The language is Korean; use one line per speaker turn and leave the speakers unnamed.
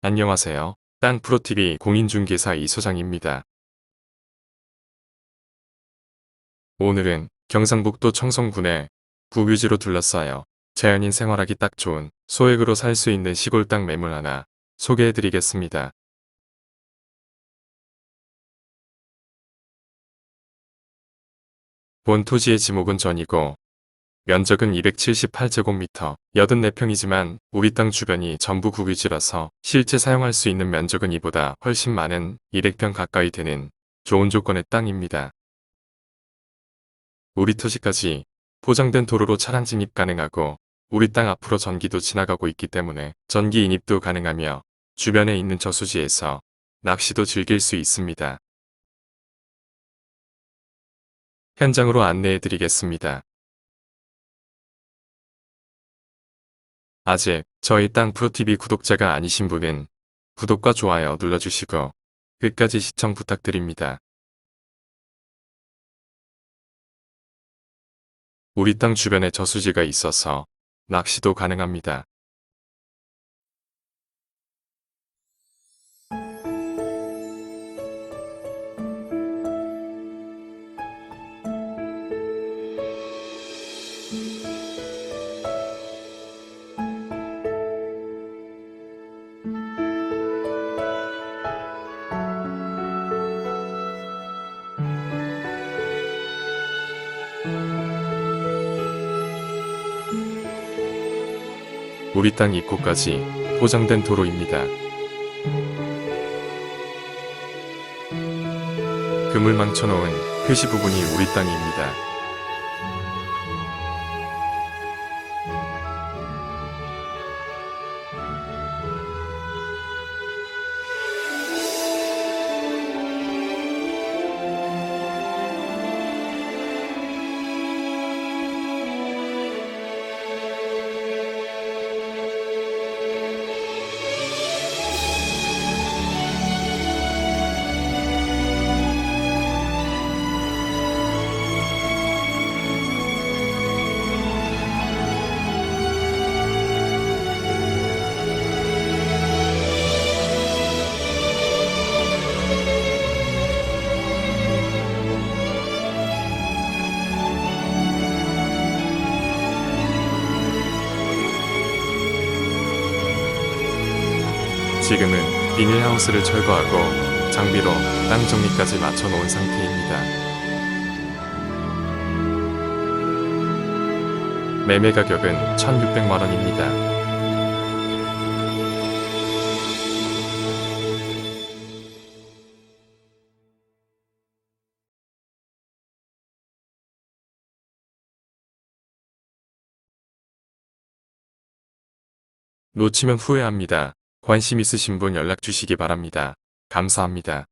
안녕하세요. 땅프로TV 공인중개사 이소장입니다. 오늘은 경상북도 청송군의 부유지로 둘러싸여 자연인 생활하기 딱 좋은 소액으로 살 수 있는 시골 땅 매물 하나 소개해드리겠습니다. 본 토지의 지목은 전이고 면적은 278제곱미터, 84평이지만 우리 땅 주변이 전부 국유지라서 실제 사용할 수 있는 면적은 이보다 훨씬 많은 200평 가까이 되는 좋은 조건의 땅입니다. 우리 토지까지 포장된 도로로 차량 진입 가능하고 우리 땅 앞으로 전기도 지나가고 있기 때문에 전기 인입도 가능하며 주변에 있는 저수지에서 낚시도 즐길 수 있습니다. 현장으로 안내해 드리겠습니다. 아직 저희 땅 프로TV 구독자가 아니신 분은 구독과 좋아요 눌러주시고 끝까지 시청 부탁드립니다. 우리 땅 주변에 저수지가 있어서 낚시도 가능합니다. 우리 땅 입구까지 포장된 도로입니다. 그물 망쳐놓은 표시 부분이 우리 땅입니다. 지금은 비닐하우스를 철거하고 장비로 땅 정리까지 마쳐 놓은 상태입니다. 매매 가격은 1,600만 원입니다. 놓치면 후회합니다. 관심 있으신 분 연락 주시기 바랍니다. 감사합니다.